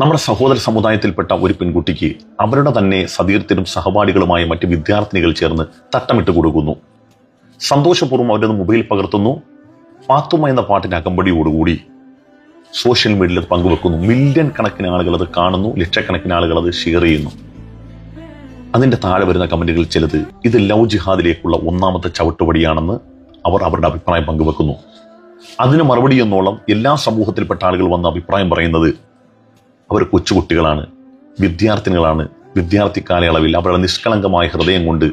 നമ്മുടെ സഹോദര സമുദായത്തിൽപ്പെട്ട ഒരു പെൺകുട്ടിക്ക് അവരുടെ തന്നെ സതീർത്ഥരും സഹപാഠികളുമായ മറ്റ് വിദ്യാർത്ഥിനികൾ ചേർന്ന് തട്ടമിട്ട് കൊടുക്കുന്നു. സന്തോഷപൂർവം അവരത് മൊബൈൽ പകർത്തുന്നു. പാത്തുമ എന്ന പാട്ടിന്റെ അകമ്പടിയോടുകൂടി സോഷ്യൽ മീഡിയയിൽ അത് പങ്കുവെക്കുന്നു. മില്യൺ കണക്കിന് ആളുകൾ അത് കാണുന്നു. ലക്ഷക്കണക്കിന് ആളുകൾ അത് ഷെയർ ചെയ്യുന്നു. അതിന്റെ താഴെ വരുന്ന കമന്റുകൾ ചിലത് ഇത് ലവ് ജിഹാദിലേക്കുള്ള ഒന്നാമത്തെ ചവിട്ടുപടിയാണെന്ന് അവർ അവരുടെ അഭിപ്രായം പങ്കുവെക്കുന്നു. അതിന് മറുപടി എന്നോളം എല്ലാ സമൂഹത്തിൽപ്പെട്ട ആളുകൾ വന്ന അഭിപ്രായം പറയുന്നത് അവർ കൊച്ചുകുട്ടികളാണ് വിദ്യാർത്ഥിനികളാണ് വിദ്യാർത്ഥി കാലയളവിൽ അവരുടെ നിഷ്കളങ്കമായ ഹൃദയം കൊണ്ട്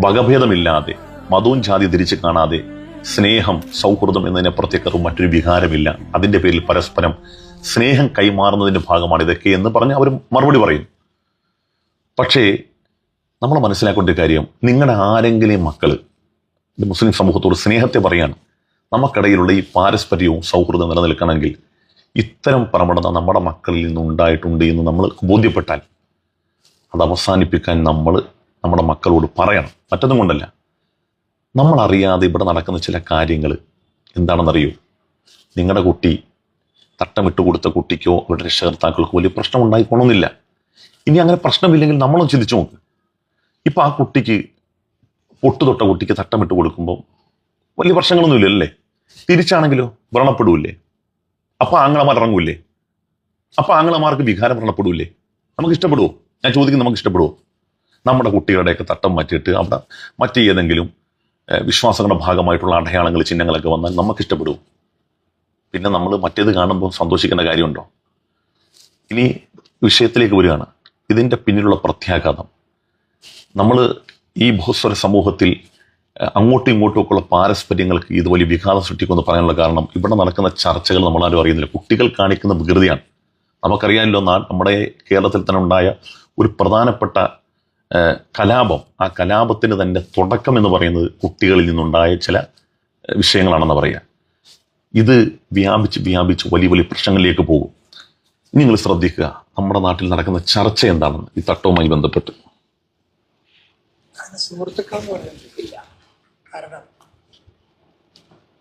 വകഭേദമില്ലാതെ മതവും ജാതി തിരിച്ചു കാണാതെ സ്നേഹം സൗഹൃദം എന്നതിനെ എന്നതിനപ്പുറത്തേക്കറും മറ്റൊരു വികാരമില്ല. അതിന്റെ പേരിൽ പരസ്പരം സ്നേഹം കൈമാറുന്നതിന്റെ ഭാഗമാണ് ഇതൊക്കെ എന്ന് പറഞ്ഞ് അവർ മറുപടി പറയും. പക്ഷേ നമ്മൾ മനസ്സിലാക്കേണ്ട കാര്യം നിങ്ങളുടെ ആരെങ്കിലും മക്കൾ മുസ്ലിം സമൂഹത്തോട് സ്നേഹത്തെ പറയാണ് നമുക്കിടയിലുള്ള ഈ പാരസ്പര്യവും സൗഹൃദം നിലനിൽക്കണമെങ്കിൽ ഇത്തരം പ്രവണത നമ്മുടെ മക്കളിൽ നിന്ന് ഉണ്ടായിട്ടുണ്ട് എന്ന് നമ്മൾ ബോധ്യപ്പെട്ടാൽ അത് അവസാനിപ്പിക്കാൻ നമ്മൾ നമ്മുടെ മക്കളോട് പറയണം. മറ്റൊന്നും കൊണ്ടല്ല. നമ്മളറിയാതെ ഇവിടെ നടക്കുന്ന ചില കാര്യങ്ങൾ എന്താണെന്നറിയോ? നിങ്ങളുടെ കുട്ടി തട്ടമിട്ട് കൊടുത്ത കുട്ടിക്കോ അവരുടെ രക്ഷകർത്താക്കൾക്കോ വലിയ പ്രശ്നം ഉണ്ടായിക്കോണമെന്നില്ല ഇനി അങ്ങനെ പ്രശ്നമില്ലെങ്കിൽ നമ്മളും ചിന്തിച്ചു നോക്ക്. ഇപ്പം ആ കുട്ടിക്ക് പൊട്ടു തൊട്ട കുട്ടിക്ക് തട്ടമിട്ട് കൊടുക്കുമ്പോൾ വലിയ പ്രശ്നങ്ങളൊന്നുമില്ല അല്ലേ തിരിച്ചാണെങ്കിലോ? വ്രണപ്പെടൂല്ലേ അപ്പൊ ആങ്ങളമാർ ഇറങ്ങൂല്ലേ? അപ്പൊ ആങ്ങളമാർക്ക് വികാരം വ്രണപ്പെടൂല്ലേ നമുക്ക് ഇഷ്ടപ്പെടുവോ ഞാൻ ചോദിക്കുന്നത് നമുക്ക് ഇഷ്ടപ്പെടുവോ നമ്മുടെ കുട്ടികളുടെയൊക്കെ തട്ടം മാറ്റിയിട്ട് അവിടെ മറ്റേതെങ്കിലും വിശ്വാസങ്ങളുടെ ഭാഗമായിട്ടുള്ള അടയാളങ്ങൾ ചിഹ്നങ്ങളൊക്കെ വന്നാൽ നമുക്ക് ഇഷ്ടപ്പെടുവോ പിന്നെ നമ്മൾ മറ്റേത് കാണുമ്പോൾ സന്തോഷിക്കേണ്ട കാര്യമുണ്ടോ? ഇനി വിഷയത്തിലേക്ക് വരികയാണ്. ഇതിന്റെ പിന്നിലുള്ള പ്രത്യാഘാതം. നമ്മൾ ഈ ബഹുസ്വര സമൂഹത്തിൽ അങ്ങോട്ടും ഇങ്ങോട്ടും ഒക്കെയുള്ള പാരസ്പര്യങ്ങൾക്ക് ഇത് വലിയ വിഘാതം സൃഷ്ടിക്കുമെന്ന് പറയാനുള്ള കാരണം ഇവിടെ നടക്കുന്ന ചർച്ചകൾ നമ്മളാരും അറിയുന്നില്ല. കുട്ടികൾ കാണിക്കുന്ന വികൃതിയാണ്. നമുക്കറിയാമല്ലോ നാ നമ്മുടെ കേരളത്തിൽ തന്നെ ഉണ്ടായ ഒരു പ്രധാനപ്പെട്ട കലാപം. ആ കലാപത്തിന് തന്നെ തുടക്കം എന്ന് പറയുന്നത് കുട്ടികളിൽ നിന്നുണ്ടായ ചില വിഷയങ്ങളാണെന്ന് പറയുക. ഇത് വ്യാപിച്ച് വ്യാപിച്ച് വലിയ വലിയ പ്രശ്നങ്ങളിലേക്ക് പോകും. നിങ്ങൾ ശ്രദ്ധിക്കുക നമ്മുടെ നാട്ടിൽ നടക്കുന്ന ചർച്ച എന്താണെന്ന് ഈ തട്ടവുമായി ബന്ധപ്പെട്ട്. സുഹൃത്തുക്കൾ കാരണം.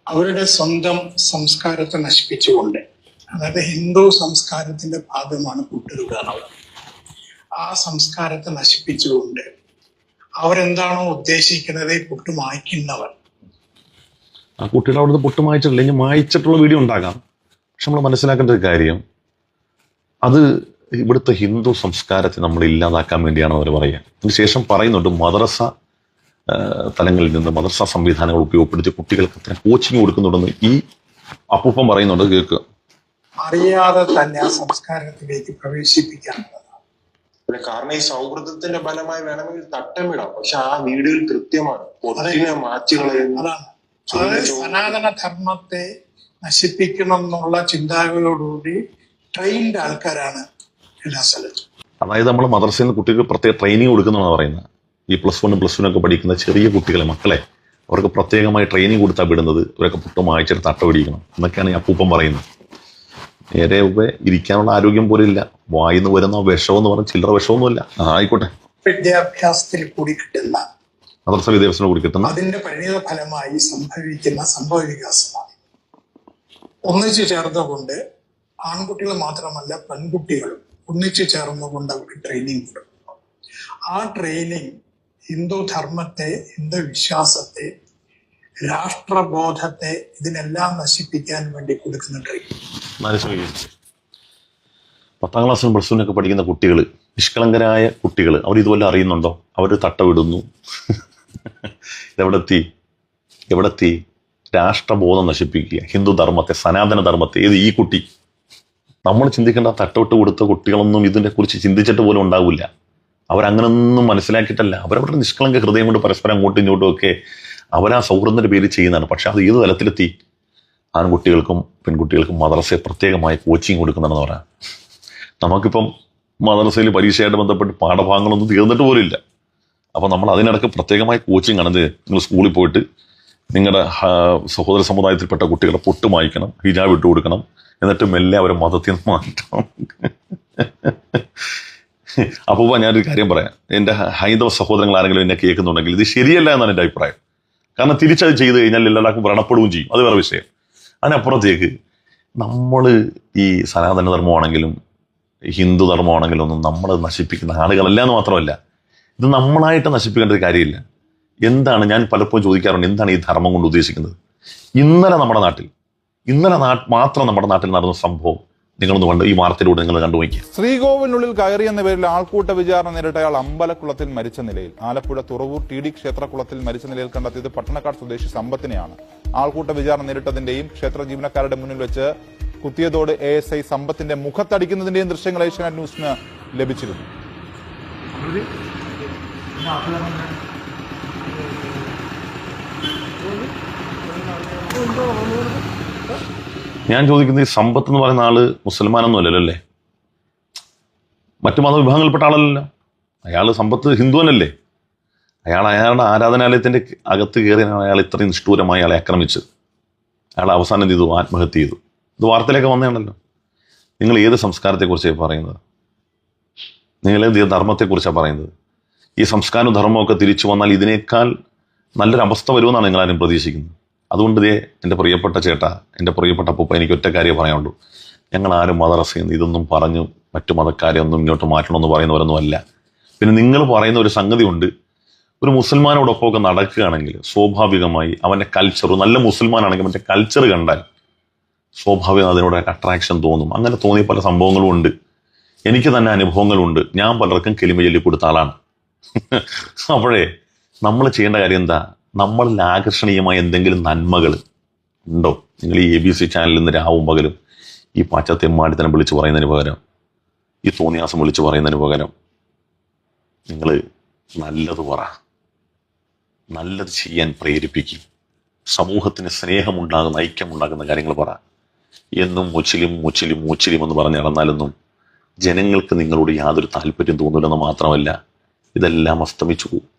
അവരുടെ സ്വന്തം സംസ്കാരത്തെ നശിപ്പിച്ചുകൊണ്ട് അതായത് ഹിന്ദു സംസ്കാരത്തിന്റെ ഭാഗമാണ് കൂട്ടുതുക എന്നുള്ളത്. ആ സംസ്കാരത്തെ നശിപ്പിച്ചുകൊണ്ട് അവരെന്താണോ ഉദ്ദേശിക്കുന്നത് ഈ പുട്ട് മായ്ക്കുന്നവർ. ആ കുട്ടികൾ അവിടുന്ന് പൊട്ട് മായിച്ചിട്ടില്ല ഇനി മായിച്ചിട്ടുള്ള വീഡിയോ ഉണ്ടാകാം. പക്ഷെ നമ്മൾ മനസ്സിലാക്കേണ്ട ഒരു കാര്യം അത് ഇവിടുത്തെ ഹിന്ദു സംസ്കാരത്തെ നമ്മൾ ഇല്ലാതാക്കാൻ വേണ്ടിയാണ് അവർ പറയുക. അതിനുശേഷം പറയുന്നുണ്ട് മദ്രസ തലങ്ങളിൽ നിന്ന് മദർസാ സംവിധാനങ്ങൾ ഉപയോഗപ്പെടുത്തി കുട്ടികൾക്ക് അത്ര കോച്ചിങ് കൊടുക്കുന്നുണ്ടെന്ന് ഈ അപ്പൂപ്പം പറയുന്നുണ്ട്. കേൾക്കുക. അറിയാതെ തന്നെ ആ സംസ്കാരത്തിലേക്ക് പ്രവേശിപ്പിക്കാനുള്ളതാണ് അല്ല കാരണം ഈ സൗഹൃദത്തിന്റെ ഫലമായി വേണമെങ്കിൽ തട്ടമിടാം പക്ഷെ ആ വീടുകൾ കൃത്യമാണ്. പൊതുവെ മാറ്റി അതാണ്. അതായത് സനാതന ധർമ്മത്തെ നശിപ്പിക്കണം എന്നുള്ള ചിന്താഗതിയോടുകൂടി ട്രെയിൻഡ് ആൾക്കാരാണ് എല്ലാ സ്ഥലത്തും. അതായത് നമ്മൾ മദ്രസയിൽ നിന്ന് കുട്ടികൾക്ക് പ്രത്യേക ട്രെയിനിങ് കൊടുക്കുന്നതാണ് പറയുന്നത്. ഈ പ്ലസ് വണ്ണും പ്ലസ് ടുവിനൊക്കെ പഠിക്കുന്ന ചെറിയ കുട്ടികളെ മക്കളെ അവർക്ക് പ്രത്യേകമായി ട്രെയിനിങ് കൊടുത്താൽ വിടുന്നത് ഇവരൊക്കെ പുട്ടും വായിച്ചെടുത്ത് തട്ട പിടിക്കണം എന്നൊക്കെയാണ് ഈ അപ്പൂപ്പം പറയുന്നത്. നേരെ ഉപ ഇരിക്കാനുള്ള ആരോഗ്യം പോലും ഇല്ല. വായിന്ന് വരുന്ന വിഷം എന്ന് പറഞ്ഞാൽ ചില്ലറ വിഷമൊന്നുമില്ല ഇല്ല. ആയിക്കോട്ടെ. വിദ്യാഭ്യാസത്തിൽ കൂടി കിട്ടുന്ന മദ്രസ വിദ്യാഭ്യാസത്തിന് കൂടി കിട്ടുന്ന അതിന്റെ പരിണിത ഫലമായി സംഭവിക്കുന്ന സംഭവ വികാസമാണ്. ഒന്നിച്ചു ചേർന്നുകൊണ്ട് ആൺകുട്ടികൾ മാത്രമല്ല പെൺകുട്ടികളും ഒന്നിച്ചു ചേർന്നുകൊണ്ട് അവർക്ക് ട്രെയിനിങ് കൊടുക്കും ആ ട്രെയിനിങ് ഹിന്ദു ധർമ്മത്തെ ഹിന്ദു വിശ്വാസത്തെ രാഷ്ട്രബോധത്തെ ഇതിനെല്ലാം നശിപ്പിക്കാൻ വേണ്ടി കൊടുക്കുന്ന ട്രെയിനിങ് മനസ്സിലായി? പത്താം ക്ലാസ്സിലും പ്ലസ് ടുവിനൊക്കെ പഠിക്കുന്ന കുട്ടികൾ നിഷ്കളങ്കരായ കുട്ടികൾ അവർ ഇതുപോലെ അറിയുന്നുണ്ടോ? അവർ തട്ട വിടുന്നു ഇതെവിടെത്തി? എവിടെത്തി? രാഷ്ട്രബോധം നശിപ്പിക്കുക. ഹിന്ദു ധർമ്മത്തെ സനാതന ധർമ്മത്തെ ഏത് ഈ കുട്ടി. നമ്മൾ ചിന്തിക്കേണ്ട തട്ടവിട്ട് കൊടുത്ത കുട്ടികളൊന്നും ഇതിനെ കുറിച്ച് ചിന്തിച്ചിട്ട് പോലും ഉണ്ടാവില്ല. അവരങ്ങനൊന്നും മനസ്സിലാക്കിയിട്ടല്ല. അവരവരുടെ നിഷ്കളങ്ക ഹൃദയം കൊണ്ട് പരസ്പരം അങ്ങോട്ടും ഇങ്ങോട്ടും ഒക്കെ അവരാ സൗഹൃദത്തിന്റെ പേര് ചെയ്യുന്നതാണ്. പക്ഷെ അത് ഏത് തലത്തിലെത്തി? ആൺകുട്ടികൾക്കും പെൺകുട്ടികൾക്കും മദ്രസയെ പ്രത്യേകമായി കോച്ചിങ് കൊടുക്കുന്നതെന്ന് പറയാം. നമുക്കിപ്പം മദ്രസയിൽ പരീക്ഷയായിട്ട് ബന്ധപ്പെട്ട് പാഠഭാഗങ്ങളൊന്നും തീർന്നിട്ട് പോലും ഇല്ല. അപ്പം നമ്മൾ അതിനിടയ്ക്ക് പ്രത്യേകമായി കോച്ചിങ് ആണ്. നിങ്ങൾ സ്കൂളിൽ പോയിട്ട് നിങ്ങളുടെ സഹോദര സമുദായത്തിൽപ്പെട്ട കുട്ടികളെ പൊട്ട് മായ്ക്കണം ഹിജാബ് ഇട്ട് കൊടുക്കണം. എന്നിട്ട് മെല്ലെ അവരെ മതത്തിൽ നിന്ന് മാറ്റണം. അപ്പോൾ ഞാനൊരു കാര്യം പറയാം. എന്റെ ഹൈന്ദവ സഹോദരങ്ങൾ ആരെങ്കിലും എന്നെ കേൾക്കുന്നുണ്ടെങ്കിൽ ഇത് ശരിയല്ല എന്നാണ് എന്റെ അഭിപ്രായം. കാരണം തിരിച്ചത് ചെയ്ത് കഴിഞ്ഞാൽ എല്ലാവർക്കും വ്രണപ്പെടുകയും ചെയ്യും. അത് വേറെ വിഷയം. അതിനപ്പുറത്തേക്ക് നമ്മൾ ഈ സനാതന ധർമ്മമാണെങ്കിലും ഹിന്ദു ധർമ്മമാണെങ്കിലൊന്നും നമ്മൾ നശിപ്പിക്കുന്ന ആളുകളല്ല എന്ന് മാത്രമല്ല ഇത് നമ്മളായിട്ട് നശിപ്പിക്കേണ്ട ഒരു കാര്യമില്ല. എന്താണ് ഞാൻ പലപ്പോഴും ചോദിക്കാറുണ്ട് എന്താണ് ഈ ധർമ്മം കൊണ്ട് ഉദ്ദേശിക്കുന്നത്? ഇന്നലെ നമ്മുടെ നാട്ടിൽ ഇന്നലെ നാ മാത്രം നമ്മുടെ നാട്ടിൽ നടന്ന സംഭവം നിങ്ങളൊന്ന് കണ്ട് ഈ വാർത്തയിലൂടെ നിങ്ങൾ കണ്ടു ശ്രീകോവിനുള്ളിൽ കയറി എന്ന പേരിൽ ആൾക്കൂട്ട വിചാരണ നേരിട്ട അയാൾ അമ്പലക്കുളത്തിൽ മരിച്ച നിലയിൽ. ആലപ്പുഴ തുറവൂർ ടി ഡി ക്ഷേത്രക്കുളത്തിൽ മരിച്ച നിലയിൽ കണ്ടെത്തിയത് പട്ടണക്കാട് സ്വദേശി സമ്പത്തിനെയാണ്. ആൾക്കൂട്ട വിചാരണ നേരിട്ടതിന്റെയും ക്ഷേത്ര ജീവനക്കാരുടെ മുന്നിൽ വെച്ച് കുത്തിയതോട് എ എസ് ഐ സമ്പത്തിന്റെ മുഖത്തടിക്കുന്നതിന്റെയും ദൃശ്യങ്ങൾ ഏഷ്യാനെറ്റ് ന്യൂസിന് ലഭിച്ചിരുന്നു. ഞാൻ ചോദിക്കുന്നത് ഈ സമ്പത്ത് എന്ന് പറയുന്ന ആൾ മുസൽമാനൊന്നും അല്ലല്ലോ അല്ലേ? മറ്റു മതവിഭാഗങ്ങളിൽപ്പെട്ട ആളല്ലല്ലോ. അയാൾ സമ്പത്ത് ഹിന്ദുവനല്ലേ? അയാൾ അയാളുടെ ആരാധനാലയത്തിന്റെ അകത്ത് കയറിയാണ് അയാൾ ഇത്രയും നിഷ്ഠൂരമായി അയാളെ ആക്രമിച്ചത്. അയാൾ അവസാനം ചെയ്തു? ആത്മഹത്യ ചെയ്തു. ഇത് വാർത്തയിലൊക്കെ വന്നതാണല്ലോ. നിങ്ങൾ ഏത് സംസ്കാരത്തെക്കുറിച്ചാണ് പറയുന്നത്? നിങ്ങൾ ഏത് ധർമ്മത്തെക്കുറിച്ചാണ് പറയുന്നത്? ഈ സംസ്കാരവും ധർമ്മവും ഒക്കെ തിരിച്ചു വന്നാൽ ഇതിനേക്കാൾ നല്ലൊരു അവസ്ഥ വരുമെന്നാണ് നിങ്ങളാരും പ്രതീക്ഷിക്കുന്നത്. അതുകൊണ്ട് ദേ എന്റെ പ്രിയപ്പെട്ട ചേട്ട എന്റെ പ്രിയപ്പെട്ട അപ്പൂപ്പ എനിക്ക് ഒറ്റ കാര്യം പറയാനുള്ളൂ. ഞങ്ങൾ ആരും മതറസ്യം ഇതൊന്നും പറഞ്ഞു മറ്റു മതക്കാരെ ഒന്നും ഇങ്ങോട്ട് മാറ്റണമെന്ന് പറയുന്നവരൊന്നും അല്ല. പിന്നെ നിങ്ങൾ പറയുന്ന ഒരു സംഗതി ഉണ്ട് ഒരു മുസൽമാനോടൊപ്പമൊക്കെ നടക്കുകയാണെങ്കിൽ സ്വാഭാവികമായി അവന്റെ കൾച്ചർ നല്ല മുസൽമാനാണെങ്കിൽ അവന്റെ കൾച്ചർ കണ്ടാൽ സ്വാഭാവികം അതിനോട് അട്രാക്ഷൻ തോന്നും. അങ്ങനെ തോന്നിയ പല സംഭവങ്ങളും ഉണ്ട്. എനിക്ക് തന്നെ അനുഭവങ്ങളുണ്ട്. ഞാൻ പലർക്കും കെലിമ ചൊല്ലി കൊടുത്ത ആളാണ്. അപ്പോഴേ നമ്മൾ ചെയ്യേണ്ട കാര്യം എന്താ? നമ്മളിൽ ആകർഷണീയമായ എന്തെങ്കിലും നന്മകൾ ഉണ്ടോ? നിങ്ങൾ ഈ എ ബി സി ചാനലിൽ നിന്ന് രാവും പകലും ഈ പാശ്ചാത്യമ്മാടിത്തനം വിളിച്ച് പറയുന്നതിന് പകരം ഈ തോന്നിയാസം വിളിച്ച് പറയുന്നതിന് പകരം നിങ്ങൾ നല്ലത് പറ. നല്ലത് ചെയ്യാൻ പ്രേരിപ്പിക്കും. സമൂഹത്തിന് സ്നേഹമുണ്ടാകുന്ന ഐക്യമുണ്ടാകുന്ന കാര്യങ്ങൾ പറ. എന്നും മുച്ചിലും മുച്ചിലും മുച്ചിലും എന്ന് പറഞ്ഞ് നടന്നാലൊന്നും ജനങ്ങൾക്ക് നിങ്ങളോട് യാതൊരു താല്പര്യം തോന്നില്ലെന്ന് മാത്രമല്ല ഇതെല്ലാം അസ്തമിച്ചു പോകും.